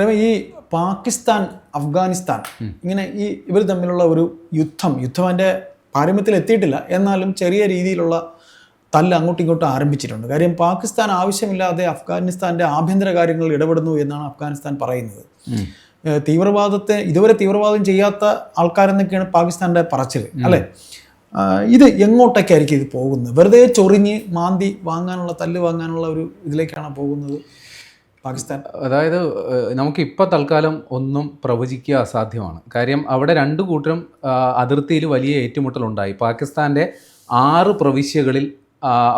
പ്രേമ ഈ പാകിസ്ഥാൻ അഫ്ഗാനിസ്ഥാൻ ഇങ്ങനെ ഈ ഇവർ തമ്മിലുള്ള ഒരു യുദ്ധം യുദ്ധം അതിന്റെ പാരമ്യത്തിൽ എത്തിയിട്ടില്ല. എന്നാലും ചെറിയ രീതിയിലുള്ള തല്ല് അങ്ങോട്ടും ഇങ്ങോട്ടും ആരംഭിച്ചിട്ടുണ്ട്. കാര്യം പാകിസ്ഥാൻ ആവശ്യമില്ലാതെ അഫ്ഗാനിസ്ഥാന്റെ ആഭ്യന്തര കാര്യങ്ങളിൽ ഇടപെടുന്നു എന്നാണ് അഫ്ഗാനിസ്ഥാൻ പറയുന്നത്. തീവ്രവാദത്തെ ഇതുവരെ തീവ്രവാദം ചെയ്യാത്ത ആൾക്കാരെന്നൊക്കെയാണ് പാകിസ്ഥാന്റെ പറച്ചിൽ അല്ലേ? ഇത് എങ്ങോട്ടൊക്കെ ആയിരിക്കും ഇത് പോകുന്നത്? വെറുതെ ചൊറിഞ്ഞ് മാന്തി വാങ്ങാനുള്ള തല്ല് വാങ്ങാനുള്ള ഒരു ഇതിലേക്കാണ് പോകുന്നത്? പാകിസ്ഥാൻ? അതായത് നമുക്ക് ഇപ്പോൾ തൽക്കാലം ഒന്നും പ്രവചിക്കുക അസാധ്യമാണ്. കാര്യം അവിടെ രണ്ട് കൂട്ടരും അതിർത്തിയിൽ വലിയ ഏറ്റുമുട്ടലുണ്ടായി. പാകിസ്ഥാന്റെ ആറ് പ്രവിശ്യകളിൽ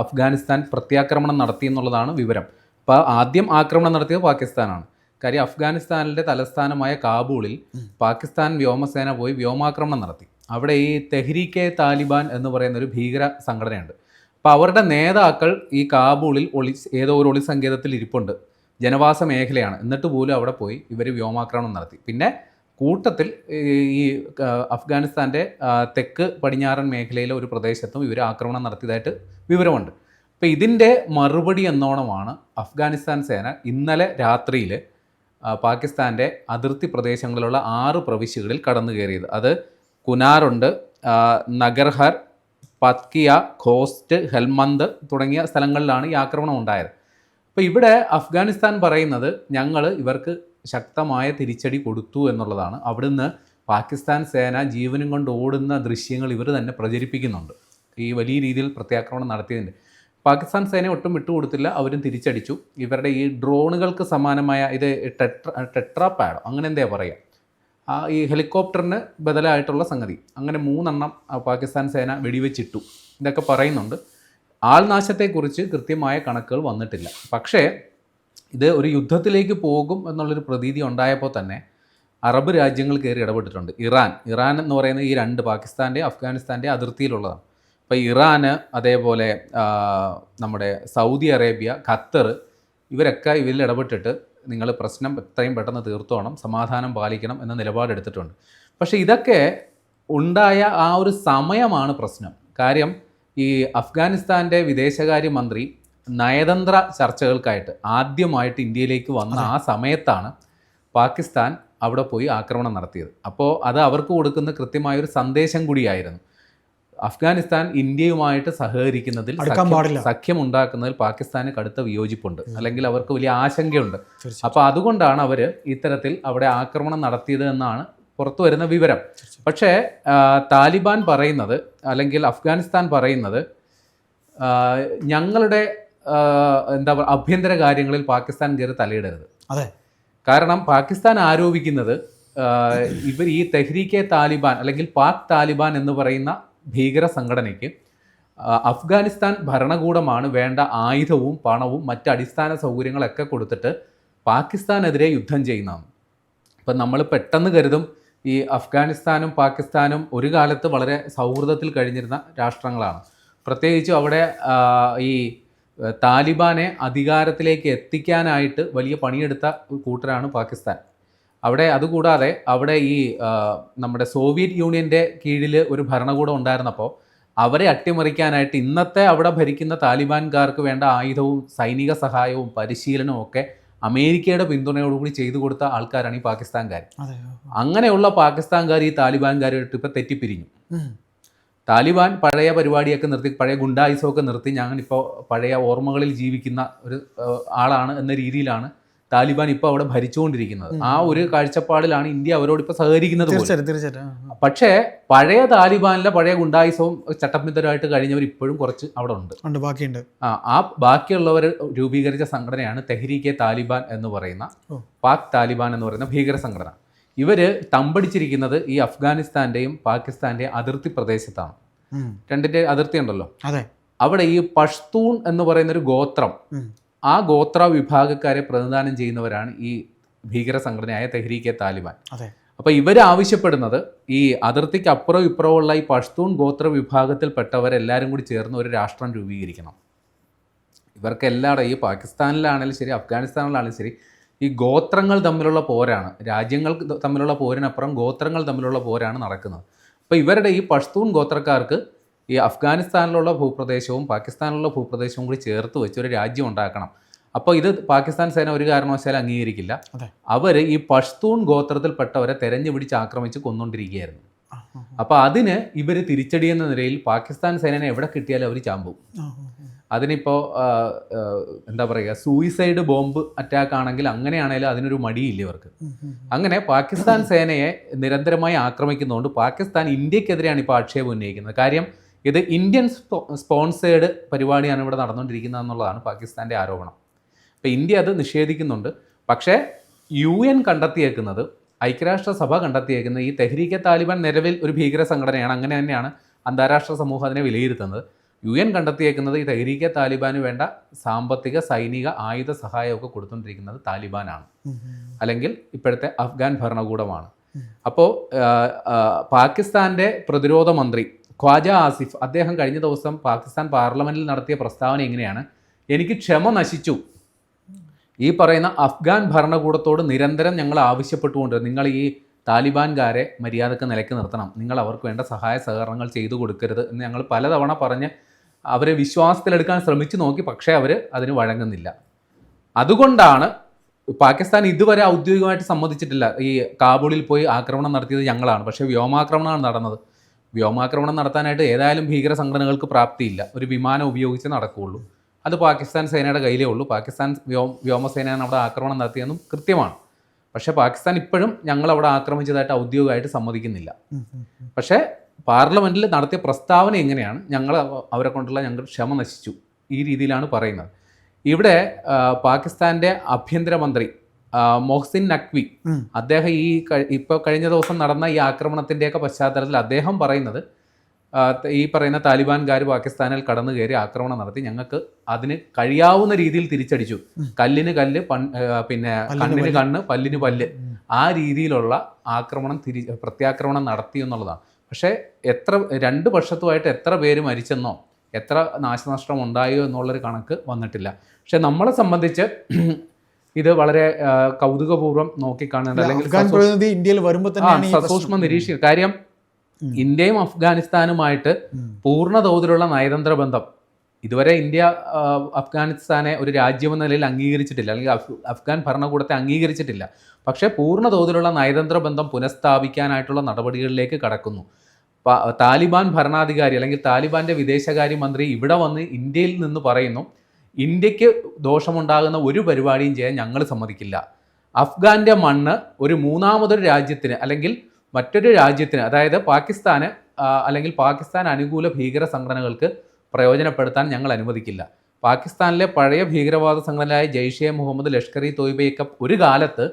അഫ്ഗാനിസ്ഥാൻ പ്രത്യാക്രമണം നടത്തി എന്നുള്ളതാണ് വിവരം. അപ്പോൾ ആദ്യം ആക്രമണം നടത്തിയത് പാകിസ്ഥാനാണ്. കാര്യം അഫ്ഗാനിസ്ഥാനിലെ തലസ്ഥാനമായ കാബൂളിൽ പാകിസ്ഥാൻ വ്യോമസേന പോയി വ്യോമാക്രമണം നടത്തി. അവിടെ ഈ തെഹ്രീക്കെ താലിബാൻ എന്ന് പറയുന്ന ഒരു ഭീകര സംഘടനയുണ്ട്. അപ്പോൾ അവരുടെ നേതാക്കൾ ഈ കാബൂളിൽ ഒളി ഏതോ ഒരു ഒളി സങ്കേതത്തിൽ ഇരിപ്പുണ്ട്. ജനവാസ മേഖലയാണ്. എന്നിട്ട് പോലും അവിടെ പോയി ഇവർ വ്യോമാക്രമണം നടത്തി. പിന്നെ കൂട്ടത്തിൽ ഈ- അഫ്ഗാനിസ്ഥാന്റെ തെക്ക് പടിഞ്ഞാറൻ മേഖലയിലെ ഒരു പ്രദേശത്തും ഇവർ ആക്രമണം നടത്തിയതായിട്ട് വിവരമുണ്ട്. അപ്പോൾ ഇതിന്റെ മറുപടി എന്നോണമാണ് അഫ്ഗാനിസ്ഥാൻ സേന ഇന്നലെ രാത്രിയിൽ പാകിസ്ഥാന്റെ അതിർത്തി പ്രദേശങ്ങളിലുള്ള ആറ് പ്രവിശ്യകളിൽ കടന്നു കയറിയത്. അത് കുനാറുണ്ട് നഗർഹർ പത്കിയ ഖോസ്റ്റ് ഹെൽമന്ത് തുടങ്ങിയ സ്ഥലങ്ങളിലാണ് ഈ ആക്രമണം ഉണ്ടായത്. അപ്പോൾ ഇവിടെ അഫ്ഗാനിസ്ഥാൻ പറയുന്നത് ഞങ്ങൾ ഇവർക്ക് ശക്തമായ തിരിച്ചടി കൊടുത്തു എന്നുള്ളതാണ്. അവിടുന്ന് പാകിസ്ഥാൻ സേന ജീവനും കൊണ്ട് ഓടുന്ന ദൃശ്യങ്ങൾ ഇവർ തന്നെ പ്രചരിപ്പിക്കുന്നുണ്ട്. ഈ വലിയ രീതിയിൽ പ്രത്യാക്രമണം നടത്തിയതിന്റെ. പാകിസ്ഥാൻ സേന ഒട്ടും വിട്ടുകൊടുത്തില്ല അവരും തിരിച്ചടിച്ചു. ഇവരുടെ ഈ ഡ്രോണുകൾക്ക് സമാനമായ ഇത് ടെട്ര ടെട്രാ അങ്ങനെ എന്താ പറയുക ആ ഈ ഹെലികോപ്റ്ററിന് ബദലായിട്ടുള്ള സംഗതി. അങ്ങനെ മൂന്നെണ്ണം പാകിസ്ഥാൻ സേന വെടിവെച്ചിട്ടു. ഇതൊക്കെ പറയുന്നുണ്ട്. ആൾനാശത്തെക്കുറിച്ച് കൃത്യമായ കണക്കുകൾ വന്നിട്ടില്ല. പക്ഷേ ഇത് ഒരു യുദ്ധത്തിലേക്ക് പോകും എന്നുള്ളൊരു പ്രതീതി ഉണ്ടായപ്പോൾ തന്നെ അറബ് രാജ്യങ്ങൾ കയറി ഇടപെട്ടിട്ടുണ്ട്. ഇറാൻ. ഇറാൻ എന്ന് പറയുന്ന ഈ രണ്ട് പാകിസ്ഥാന്റെ അഫ്ഗാനിസ്ഥാന്റെ അതിർത്തിയിലുള്ളതാണ്. അപ്പോൾ ഇറാന് അതേപോലെ നമ്മുടെ സൗദി അറേബ്യ ഖത്തർ ഇവരൊക്കെ ഇവരിൽ ഇടപെട്ടിട്ട് നിങ്ങൾ പ്രശ്നം എത്രയും പെട്ടെന്ന് തീർത്തോണം സമാധാനം പാലിക്കണം എന്ന നിലപാടെടുത്തിട്ടുണ്ട്. പക്ഷേ ഇതൊക്കെ ഉണ്ടായ ആ ഒരു സമയമാണ് പ്രശ്നം. കാര്യം ഈ അഫ്ഗാനിസ്ഥാന്റെ വിദേശകാര്യമന്ത്രി നയതന്ത്ര ചർച്ചകൾക്കായിട്ട് ആദ്യമായിട്ട് ഇന്ത്യയിലേക്ക് വന്ന ആ സമയത്താണ് പാകിസ്ഥാൻ അവിടെ പോയി ആക്രമണം നടത്തിയത്. അപ്പോൾ അത് അവർക്ക് കൊടുക്കുന്ന കൃത്യമായൊരു സന്ദേശം കൂടിയായിരുന്നു. അഫ്ഗാനിസ്ഥാൻ ഇന്ത്യയുമായിട്ട് സഹകരിക്കുന്നതിൽ സഖ്യം- ഉണ്ടാക്കുന്നതിൽ പാകിസ്ഥാന് കടുത്ത വിയോജിപ്പുണ്ട്. അല്ലെങ്കിൽ അവർക്ക് വലിയ ആശങ്കയുണ്ട്. അപ്പോൾ അതുകൊണ്ടാണ് അവർ ഇത്തരത്തിൽ അവിടെ ആക്രമണം നടത്തിയത് എന്നാണ് പുറത്തു വരുന്ന വിവരം. പക്ഷേ താലിബാൻ പറയുന്നത് അല്ലെങ്കിൽ അഫ്ഗാനിസ്ഥാൻ പറയുന്നത് ഞങ്ങളുടെ എന്താ പറയുക ആഭ്യന്തര കാര്യങ്ങളിൽ പാകിസ്ഥാൻ കയറി തലയിടരുത്. അതെ. കാരണം പാകിസ്ഥാൻ ആരോപിക്കുന്നത് ഇവർ ഈ തെഹ്രീക്കെ താലിബാൻ അല്ലെങ്കിൽ പാക് താലിബാൻ എന്ന് പറയുന്ന ഭീകര സംഘടനയ്ക്ക് അഫ്ഗാനിസ്ഥാൻ ഭരണകൂടമാണ് വേണ്ട ആയുധവും പണവും മറ്റ് അടിസ്ഥാന സൗകര്യങ്ങളൊക്കെ കൊടുത്തിട്ട് പാകിസ്ഥാനെതിരെ യുദ്ധം ചെയ്യുന്നതാണ്. ഇപ്പം നമ്മൾ പെട്ടെന്ന് കരുതും ഈ അഫ്ഗാനിസ്ഥാനും പാകിസ്ഥാനും ഒരു കാലത്ത് വളരെ സൗഹൃദത്തിൽ കഴിഞ്ഞിരുന്ന രാഷ്ട്രങ്ങളാണ്. പ്രത്യേകിച്ച് അവിടെ ഈ താലിബാനെ അധികാരത്തിലേക്ക് എത്തിക്കാനായിട്ട് വലിയ പണിയെടുത്ത കൂട്ടരാണ് പാകിസ്ഥാൻ. അവിടെ അതുകൂടാതെ അവിടെ ഈ നമ്മുടെ സോവിയറ്റ് യൂണിയന്റെ കീഴിൽ ഒരു ഭരണകൂടം ഉണ്ടായിരുന്നപ്പോൾ അവരെ അട്ടിമറിക്കാനായിട്ട് ഇന്നത്തെ അവിടെ ഭരിക്കുന്ന താലിബാൻകാർക്ക് വേണ്ട ആയുധവും സൈനിക സഹായവും പരിശീലനവും ഒക്കെ അമേരിക്കയുടെ പിന്തുണയോടുകൂടി ചെയ്തു കൊടുത്ത ആൾക്കാരാണ് ഈ പാകിസ്ഥാൻകാർ അങ്ങനെയുള്ള പാകിസ്ഥാൻകാർ ഈ താലിബാൻകാരായിട്ട് ഇപ്പം തെറ്റിപ്പിരിഞ്ഞു. താലിബാൻ പഴയ പരിപാടിയൊക്കെ നിർത്തി പഴയ ഗുണ്ടായുസമൊക്കെ നിർത്തി ഞാനിപ്പോൾ പഴയ ഓർമ്മകളിൽ ജീവിക്കുന്ന ഒരു ആളാണ് എന്ന രീതിയിലാണ് താലിബാൻ ഇപ്പോൾ അവിടെ ഭരിച്ചുകൊണ്ടിരിക്കുന്നത്. ആ ഒരു കാഴ്ചപ്പാടിലാണ് ഇന്ത്യ അവരോട് ഇപ്പോൾ സഹകരിക്കുന്നത്. പക്ഷേ പഴയ താലിബാനിലെ പഴയ ഗുണ്ടായുസവും ചട്ടമ്പിത്തരമായിട്ട് കഴിഞ്ഞവർ ഇപ്പോഴും കുറച്ച് അവിടെ ഉണ്ട്. ബാക്കിയുണ്ട്. ആ ആ ബാക്കിയുള്ളവർ രൂപീകരിച്ച സംഘടനയാണ് തെഹ്രീക്കെ താലിബാൻ എന്ന് പറയുന്ന പാക് താലിബാൻ എന്ന് പറയുന്ന ഭീകര സംഘടന. ഇവർ തമ്പടിച്ചിരിക്കുന്നത് ഈ അഫ്ഗാനിസ്ഥാന്റെയും പാകിസ്ഥാന്റെയും അതിർത്തി പ്രദേശത്താണ്. രണ്ടിന്റെ അതിർത്തി ഉണ്ടല്ലോ. അതെ. അവിടെ ഈ പഷ്തൂൺ എന്ന് പറയുന്ന ഒരു ഗോത്രം. ആ ഗോത്ര വിഭാഗക്കാരെ പ്രതിദാനം ചെയ്യുന്നവരാണ് ഈ ഭീകര സംഘടനയായ തെഹ്രീക്കെ താലിബാൻ. അതെ. അപ്പോൾ ഇവർ ആവശ്യപ്പെടുന്നത് ഈ അതിർത്തിക്ക് അപ്പുറവും ഇപ്പുറമുള്ള ഈ പഷ്തൂൺ ഗോത്ര വിഭാഗത്തിൽപ്പെട്ടവരെല്ലാവരും കൂടി ചേർന്ന് ഒരു രാഷ്ട്രം രൂപീകരിക്കണം. ഇവർക്ക് എല്ലാവരും ഈ പാകിസ്ഥാനിലാണെങ്കിലും ശരി അഫ്ഗാനിസ്ഥാനിലാണെങ്കിലും ശരി ഈ ഗോത്രങ്ങൾ തമ്മിലുള്ള പോരാണ് രാജ്യങ്ങൾ തമ്മിലുള്ള പോരിനപ്പുറം ഗോത്രങ്ങൾ തമ്മിലുള്ള പോരാണ് നടക്കുന്നത്. അപ്പോൾ ഇവരുടെ ഈ പഷ്തൂൺ ഗോത്രക്കാർക്ക് ഈ അഫ്ഗാനിസ്ഥാനിലുള്ള ഭൂപ്രദേശവും പാകിസ്ഥാനിലുള്ള ഭൂപ്രദേശവും കൂടി ചേർത്ത് വെച്ച് ഒരു രാജ്യം ഉണ്ടാക്കണം. അപ്പോൾ ഇത് പാകിസ്ഥാൻ സേന ഒരു കാരണവശാലും അംഗീകരിക്കില്ല. അവർ ഈ പഷ്തൂൺ ഗോത്രത്തിൽപ്പെട്ടവരെ തെരഞ്ഞു പിടിച്ച് ആക്രമിച്ച് കൊന്നുകൊണ്ടിരിക്കുകയായിരുന്നു അപ്പോൾ അതിന് ഇവർ തിരിച്ചടി എന്ന നിലയിൽ പാകിസ്ഥാൻ സേനനെ എവിടെ കിട്ടിയാലും അവർ ചാമ്പും. അതിനിപ്പോൾ എന്താ പറയുക സൂയിസൈഡ് ബോംബ് അറ്റാക്ക് ആണെങ്കിൽ അങ്ങനെയാണെങ്കിലും അതിനൊരു മടിയില്ല ഇവർക്ക്. അങ്ങനെ പാകിസ്ഥാൻ സേനയെ നിരന്തരമായി ആക്രമിക്കുന്നതുകൊണ്ട് പാകിസ്ഥാൻ ഇന്ത്യക്കെതിരെയാണ് ഇപ്പോൾ ആക്ഷേപം ഉന്നയിക്കുന്നത്. കാര്യം ഇത് ഇന്ത്യൻ സ്പോ- സ്പോൺസേഡ് പരിപാടിയാണ് ഇവിടെ നടന്നുകൊണ്ടിരിക്കുന്നത് എന്നുള്ളതാണ് പാകിസ്ഥാന്റെ ആരോപണം. അപ്പോൾ ഇന്ത്യ അത് നിഷേധിക്കുന്നുണ്ട്. പക്ഷേ യു എൻ കണ്ടെത്തിയേക്കുന്നത് ഐക്യരാഷ്ട്രസഭ കണ്ടെത്തിയേക്കുന്നത് ഈ തെഹ്രീക്കെ താലിബാൻ നിലവിൽ ഒരു ഭീകര സംഘടനയാണ്. അങ്ങനെ തന്നെയാണ് അന്താരാഷ്ട്ര സമൂഹം അതിനെ വിലയിരുത്തുന്നത്. യു എൻ കണ്ടെത്തിയേക്കുന്നത് ഈ തെഹ്രീക്കെ താലിബാന് വേണ്ട സാമ്പത്തിക സൈനിക ആയുധ സഹായമൊക്കെ കൊടുത്തുകൊണ്ടിരിക്കുന്നത് താലിബാനാണ്. അല്ലെങ്കിൽ ഇപ്പോഴത്തെ അഫ്ഗാൻ ഭരണകൂടമാണ്. അപ്പോൾ പാകിസ്ഥാന്റെ പ്രതിരോധ മന്ത്രി ഖ്വാജ ആസിഫ് അദ്ദേഹം കഴിഞ്ഞ ദിവസം പാകിസ്ഥാൻ പാർലമെന്റിൽ നടത്തിയ പ്രസ്താവന എങ്ങനെയാണ്? എനിക്ക് ക്ഷമ നശിച്ചു. ഈ പറയുന്ന അഫ്ഗാൻ ഭരണകൂടത്തോട് നിരന്തരം ഞങ്ങൾ ആവശ്യപ്പെട്ടുകൊണ്ട് നിങ്ങൾ ഈ താലിബാൻകാരെ മര്യാദയ്ക്ക് നിലയ്ക്ക് നിർത്തണം. നിങ്ങൾ അവർക്ക് വേണ്ട സഹായ സഹകരണങ്ങൾ ചെയ്തു കൊടുക്കരുത് എന്ന് ഞങ്ങൾ പലതവണ പറഞ്ഞ് അവരെ വിശ്വാസത്തിലെടുക്കാൻ ശ്രമിച്ചു നോക്കി പക്ഷേ അവർ അതിന് വഴങ്ങുന്നില്ല. അതുകൊണ്ടാണ് പാകിസ്ഥാൻ ഇതുവരെ ഔദ്യോഗികമായിട്ട് സമ്മതിച്ചിട്ടില്ല ഈ കാബൂളിൽ പോയി ആക്രമണം നടത്തിയത് ഞങ്ങളാണ്. പക്ഷേ വ്യോമാക്രമണമാണ് നടന്നത്. വ്യോമാക്രമണം നടത്താനായിട്ട് ഏതായാലും ഭീകര സംഘടനകൾക്ക് പ്രാപ്തിയില്ല. ഒരു വിമാനം ഉപയോഗിച്ച് നടക്കുകയുള്ളൂ. അത് പാകിസ്ഥാൻ സേനയുടെ കയ്യിലേ ഉള്ളൂ. പാകിസ്ഥാൻ വ്യോ വ്യോമസേനയാണ് അവിടെ ആക്രമണം നടത്തിയതെന്നും കൃത്യമാണ്. പക്ഷേ പാകിസ്ഥാൻ ഇപ്പോഴും ഞങ്ങൾ അവിടെ ആക്രമിച്ചതായിട്ട് ഔദ്യോഗികമായിട്ട് സമ്മതിക്കുന്നില്ല. പക്ഷേ പാർലമെന്റിൽ നടത്തിയ പ്രസ്താവന എങ്ങനെയാണ്? ഞങ്ങൾ അവരെ കൊണ്ടുള്ള ഞങ്ങൾ ക്ഷമ നശിച്ചു. ഈ രീതിയിലാണ് പറയുന്നത്. ഇവിടെ പാകിസ്ഥാന്റെ ആഭ്യന്തരമന്ത്രി മൊഹ്സിൻ നഖ്വി. അദ്ദേഹം ഈ ഇപ്പോൾ കഴിഞ്ഞ ദിവസം നടന്ന ഈ ആക്രമണത്തിന്റെയൊക്കെ പശ്ചാത്തലത്തിൽ അദ്ദേഹം പറയുന്നത് ഈ പറയുന്ന താലിബാൻകാർ പാകിസ്ഥാനിൽ കടന്നു കയറി ആക്രമണം നടത്തി ഞങ്ങൾക്ക് അതിന് കഴിയാവുന്ന രീതിയിൽ തിരിച്ചടിച്ചു. കല്ലിന് കല്ല് പിന്നെ കണ്ണിന് കണ്ണ് പല്ലിന് പല്ല്. ആ രീതിയിലുള്ള ആക്രമണം തിരി പ്രത്യാക്രമണം നടത്തി എന്നുള്ളതാണ്. പക്ഷേ എത്ര രണ്ട് പക്ഷത്തുമായിട്ട് എത്ര പേര് മരിച്ചെന്നോ എത്ര നാശനഷ്ടം ഉണ്ടായോ എന്നുള്ളൊരു കണക്ക് വന്നിട്ടില്ല. പക്ഷെ നമ്മളെ സംബന്ധിച്ച് ഇത് വളരെ കൗതുകപൂർവം നോക്കിക്കാണേണ്ട അല്ലെങ്കിൽ ഇന്ത്യയിൽ വരുമ്പോൾ തന്നെ സസൂക്ഷ്മ. നിരീക്ഷിക്കുക. കാര്യം ഇന്ത്യയും അഫ്ഗാനിസ്ഥാനുമായിട്ട്. പൂർണ തോതിലുള്ള നയതന്ത്ര ബന്ധം ഇതുവരെ ഇന്ത്യ അഫ്ഗാനിസ്ഥാനെ ഒരു രാജ്യമെന്ന നിലയിൽ അംഗീകരിച്ചിട്ടില്ല. അല്ലെങ്കിൽ അഫ്ഗാൻ ഭരണകൂടത്തെ അംഗീകരിച്ചിട്ടില്ല. പക്ഷേ പൂർണ തോതിലുള്ള നയതന്ത്ര ബന്ധം പുനഃസ്ഥാപിക്കാനായിട്ടുള്ള നടപടികളിലേക്ക് കടക്കുന്നു. താലിബാൻ ഭരണാധികാരി അല്ലെങ്കിൽ താലിബാന്റെ വിദേശകാര്യ മന്ത്രി ഇവിടെ വന്ന് ഇന്ത്യയിൽ നിന്ന് പറയുന്നു ഇന്ത്യയ്ക്ക് ദോഷമുണ്ടാകുന്ന ഒരു പരിപാടിയും ചെയ്യാൻ ഞങ്ങൾ സമ്മതിക്കില്ല. അഫ്ഗാന്റെ മണ്ണ് ഒരു മൂന്നാമതൊരു രാജ്യത്തിന് അല്ലെങ്കിൽ മറ്റൊരു രാജ്യത്തിന് അതായത് പാകിസ്ഥാന് അല്ലെങ്കിൽ പാകിസ്ഥാൻ അനുകൂല ഭീകര സംഘടനകൾക്ക് പ്രയോജനപ്പെടുത്താൻ ഞങ്ങൾ അനുവദിക്കില്ല. പാകിസ്ഥാനിലെ പഴയ ഭീകരവാദ സംഘടനയായ ജെയ്ഷെ മുഹമ്മദ് ലഷ്കർ ഇ തോയ്ബയൊക്കെ ഒരു കാലത്ത്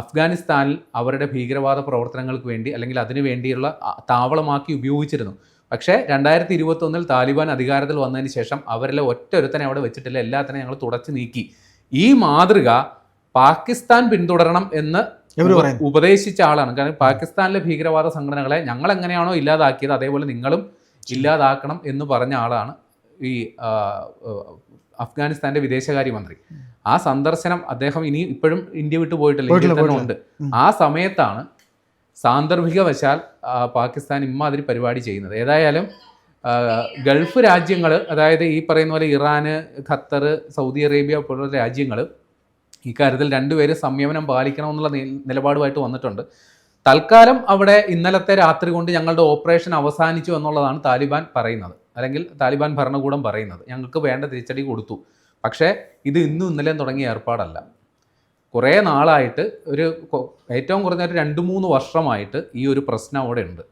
അഫ്ഗാനിസ്ഥാനിൽ അവരുടെ ഭീകരവാദ പ്രവർത്തനങ്ങൾക്ക് വേണ്ടി അല്ലെങ്കിൽ അതിനു വേണ്ടിയുള്ള താവളമാക്കി ഉപയോഗിച്ചിരുന്നു. പക്ഷേ രണ്ടായിരത്തി ഇരുപത്തൊന്നിൽ താലിബാൻ അധികാരത്തിൽ വന്നതിന് ശേഷം അവരിലെ ഒറ്റ ഒരുത്തനെ അവിടെ വെച്ചിട്ടില്ല. എല്ലാത്തിനെ ഞങ്ങൾ തുടച്ചു നീക്കി. ഈ മാതൃക പാകിസ്ഥാൻ പിന്തുടരണം എന്ന്. ഉപദേശിച്ച ആളാണ്. കാരണം പാകിസ്ഥാനിലെ ഭീകരവാദ സംഘടനകളെ ഞങ്ങൾ എങ്ങനെയാണോ ഇല്ലാതാക്കിയത് അതേപോലെ നിങ്ങളും ഇല്ലാതാക്കണം എന്ന് പറഞ്ഞ ആളാണ് ഈ അഫ്ഗാനിസ്ഥാന്റെ വിദേശകാര്യമന്ത്രി. ആ സന്ദർശനം അദ്ദേഹം ഇനി ഇപ്പോഴും ഇന്ത്യ വിട്ടു പോയിട്ടില്ല ഇന്ത്യയിൽ പോയിട്ടില്ല, തന്നെ ഉണ്ട് ആ സമയത്താണ് സാന്ദർഭികവശാൽ വശാൽ പാകിസ്ഥാൻ ഇമ്മാതിരി പരിപാടി ചെയ്യുന്നത്. ഏതായാലും ഗൾഫ് രാജ്യങ്ങൾ അതായത് ഈ പറയുന്ന പോലെ ഇറാന് ഖത്തർ സൗദി അറേബ്യ പോലുള്ള രാജ്യങ്ങൾ ഇക്കാര്യത്തിൽ രണ്ടുപേരും സംയമനം പാലിക്കണമെന്നുള്ള നിലപാടുമായിട്ട് വന്നിട്ടുണ്ട്. തൽക്കാലം അവിടെ ഇന്നലത്തെ രാത്രി കൊണ്ട് ഞങ്ങളുടെ ഓപ്പറേഷൻ അവസാനിച്ചു എന്നുള്ളതാണ് താലിബാൻ പറയുന്നത്. അല്ലെങ്കിൽ താലിബാൻ ഭരണകൂടം പറയുന്നത്. ഞങ്ങൾക്ക് വേണ്ട തിരിച്ചടി കൊടുത്തു. പക്ഷേ ഇത് ഇന്നും ഇന്നലെയും തുടങ്ങിയ ഏർപ്പാടല്ല. കുറേ നാളായിട്ട് ഒരു ഏറ്റവും കുറഞ്ഞ ഒരു രണ്ട് മൂന്ന് വർഷമായിട്ട് ഈ ഒരു പ്രശ്നം അവിടെ ഉണ്ട്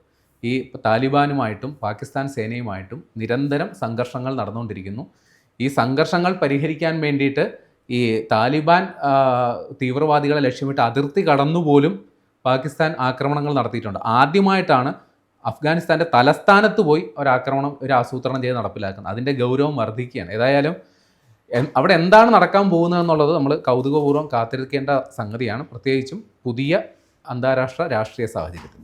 ഈ താലിബാനുമായിട്ടും പാകിസ്ഥാൻ സേനയുമായിട്ടും നിരന്തരം സംഘർഷങ്ങൾ നടന്നുകൊണ്ടിരിക്കുന്നു. ഈ സംഘർഷങ്ങൾ പരിഹരിക്കാൻ വേണ്ടിയിട്ട് ഈ താലിബാൻ തീവ്രവാദികളെ ലക്ഷ്യമിട്ട് അതിർത്തി കടന്നുപോലും പാകിസ്ഥാൻ ആക്രമണങ്ങൾ നടത്തിയിട്ടുണ്ട്. ആദ്യമായിട്ടാണ് അഫ്ഗാനിസ്ഥാന്റെ തലസ്ഥാനത്ത് പോയി ഒരാക്രമണം ഒരു ആസൂത്രണം ചെയ്ത് നടപ്പിലാക്കുന്നത്. അതിന്റെ ഗൗരവം വർദ്ധിക്കുകയാണ്. ഏതായാലും അവിടെ എന്താണ് നടക്കാൻ പോകുന്നത് എന്നുള്ളത് നമ്മൾ കൗതുകപൂർവം കാത്തിരിക്കേണ്ട സംഗതിയാണ്. പ്രത്യേകിച്ചും പുതിയ അന്താരാഷ്ട്ര രാഷ്ട്രീയ സാഹചര്യത്തിൽ.